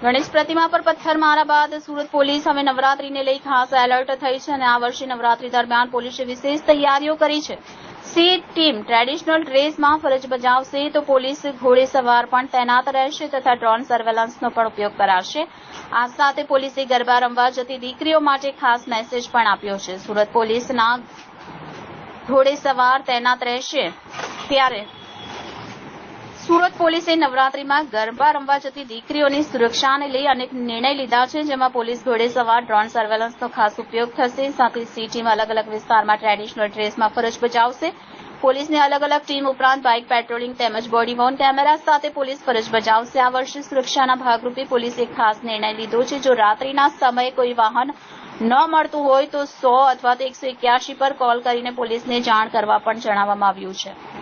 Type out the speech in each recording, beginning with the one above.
ગણેશ પ્રતિમા પર પથ્થર મારા બાદ સુરત પોલીસ હવે નવરાત્રીને લઈ ખાસ એલર્ટ થઈ છે અને આ વર્ષે નવરાત્રી દરમિયાન પોલીસે વિશેષ તૈયારીઓ કરી છે. સી ટીમ ટ્રેડિશનલ ડ્રેસમાં ફરજ બજાવશે તો પોલીસ ઘોડેસવાર પણ તૈનાત રહેશે તથા ડ્રોન સર્વેલન્સનો પણ ઉપયોગ કરાશે. આ સાથે પોલીસે ગરબા રમવા જતી દીકરીઓ માટે ખાસ મેસેજ પણ આપ્યો છે. સુરત પોલીસના ઘોડેસવાર તૈનાત રહેશે ત્યારે સુરત પોલીસે નવરાત્રીમાં ગરબા રમવા જતી દીકરીઓની સુરક્ષાને લઈ અનેક નિર્ણય લીધા છે, જેમાં પોલીસ ઘોડે સવાર ડ્રોન સર્વેલન્સનો ખાસ ઉપયોગ થશે. સાથે સિટીમાં અલગ અલગ વિસ્તારમાં ટ્રેડિશનલ ડ્રેસમાં ફરજ બજાવશે. પોલીસની અલગ અલગ ટીમ ઉપરાંત બાઇક પેટ્રોલિંગ તેમજ બોડી વોર્ન કેમેરા સાથે પોલીસ ફરજ બજાવશે. આ વર્ષે સુરક્ષાના ભાગરૂપે પોલીસે ખાસ નિર્ણય લીધો છે, જો રાત્રિના સમયે કોઈ વાહન ન મળતું હોય તો સો અથવા તો એકસો પર કોલ કરીને પોલીસને જાણ કરવા પણ જણાવવામાં આવ્યું છે.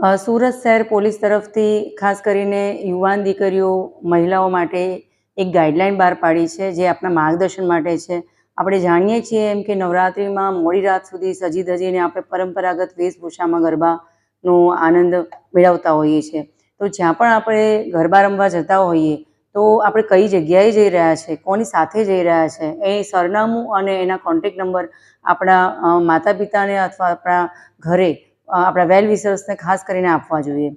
સુરત શહેર પોલીસ તરફથી ખાસ કરીને યુવાન દીકરીઓ, મહિલાઓ માટે એક ગાઈડલાઈન બહાર પાડી છે, જે આપણા માર્ગદર્શન માટે છે. આપણે જાણીએ છીએ એમ કે નવરાત્રિમાં મોડી રાત સુધી સજી ધજીને આપણે પરંપરાગત વેશભૂષામાં ગરબાનો આનંદ મેળવતા હોઈએ છીએ. તો જ્યાં પણ આપણે ગરબા રમવા જતા હોઈએ, તો આપણે કઈ જગ્યાએ જઈ રહ્યા છે, કોની સાથે જઈ રહ્યા છે, એ સરનામું અને એના કોન્ટેક નંબર આપણા માતા પિતાને અથવા આપણા ઘરે આપણા વેલ વિસર્સને ખાસ કરીને આપવા જોઈએ.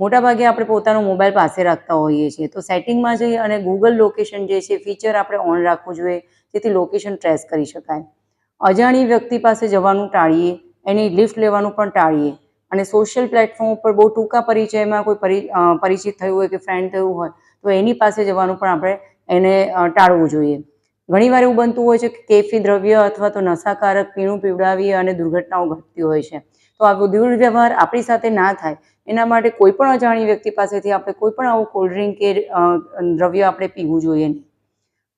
મોટાભાગે આપણે પોતાનો મોબાઈલ પાસે રાખતા હોઈએ છીએ. તો સેટિંગમાં જઈ અને ગૂગલ લોકેશન જે છે, ફીચર આપણે ઓન રાખવું જોઈએ, જેથી લોકેશન ટ્રેસ કરી શકાય. અજાણી વ્યક્તિ પાસે જવાનું ટાળીએ, એની લિફ્ટ લેવાનું પણ ટાળીએ. અને સોશિયલ પ્લેટફોર્મ ઉપર બહુ ટૂંકા પરિચયમાં કોઈ પરિ પરિચિત થયું હોય કે ફ્રેન્ડ થયું હોય, તો એની પાસે જવાનું પણ આપણે એને ટાળવું જોઈએ. ઘણીવાર એવું બનતું હોય છે કે કેફી દ્રવ્ય અથવા તો નશાકારક પીણું પીવડાવીએ અને દુર્ઘટનાઓ ઘટતી હોય છે. તો આવો દુર્વ્યવહાર આપણી સાથે ના થાય. એના માટે કોઈ પણ અજાણી વ્યક્તિ પાસેથી આપણે કોઈ પણ આવું કોલ્ડ ડ્રિંક કે દ્રવ્ય આપણે પીવું જોઈએ નહીં.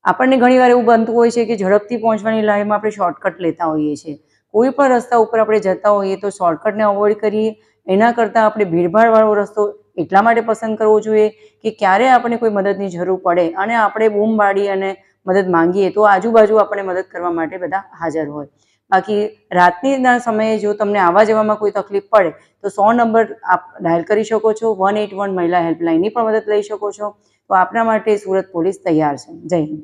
આપણને ઘણીવાર એવું બનતું હોય છે કે ઝડપથી પહોંચવાની લાઈનમાં આપણે શોર્ટકટ લેતા હોઈએ છીએ. કોઈ પણ રસ્તા ઉપર આપણે જતા હોઈએ તો શોર્ટકટને અવોઇડ કરીએ. એના કરતાં આપણે ભીડભાડવાળો રસ્તો એટલા માટે પસંદ કરવો જોઈએ કે ક્યારે આપણે કોઈ મદદની જરૂર પડે અને આપણે બૂમ પાડી અને મદદ માંગીએ તો આજુબાજુ આપણે મદદ કરવા માટે બધા હાજર હોય. બાકી રાતના સમયે જો તમને આવવા જવામાં કોઈ તકલીફ પડે, તો સો નંબર આપ ડાયલ કરી શકો છો. વન એટ વન મહિલા હેલ્પલાઇનની પણ મદદ લઈ શકો છો. તો આપના માટે સુરત પોલીસ તૈયાર છે. જય હિન્દ.